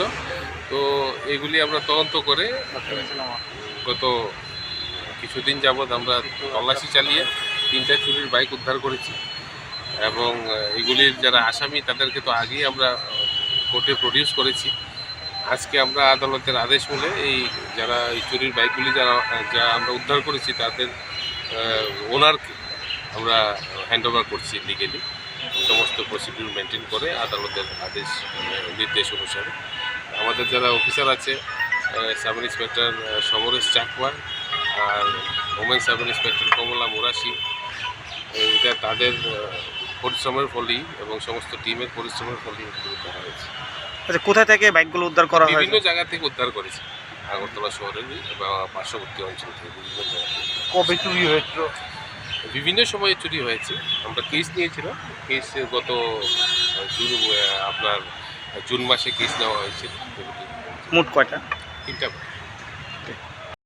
ছিল। তো এগুলি আমরা তদন্ত করে গত কিছুদিন যাবৎ আমরা তল্লাশি চালিয়ে তিনটা চুরির বাইক উদ্ধার করেছি এবং এগুলির যারা আসামি তাদেরকে তো আগেই আমরা কোর্টে প্রডিউস করেছি। আজকে আমরা আদালতের আদেশ মূলে এই যারা এই চুরির বাইকগুলি যারা যা আমরা উদ্ধার করেছি তাদের ওনারকে আমরা হ্যান্ড ওভার করছি লিগেলি সমস্ত প্রসিডিউর মেনটেন করে আদালতের আদেশ নির্দেশ অনুসারে। আমাদের যারা অফিসার আছে সাব ইন্সপেক্টর সমরেশ চাকওয়া আর women sub inspector Kamala Morashi এটা তাদের পরিশ্রমের ফলেই এবং সমস্ত টিমের পরিশ্রমের ফলেই উদ্ধার হয়েছে। আচ্ছা কোথা থেকে বাইকগুলো উদ্ধার করা হয় বিভিন্ন জায়গা থেকে উদ্ধার করেছে আগরতলা শহরের বা পার্শ্ববর্তী অঞ্চল থেকে বিভিন্ন জায়গা কবে চুরি হয়েছিল? বিভিন্ন সময়ে চুরি হয়েছে আমরা কেস নিয়েছিলাম। কেস গত জুন আপনার জুন মাসে কেস নেওয়া হয়েছে মোট কয়টা? তিনটা।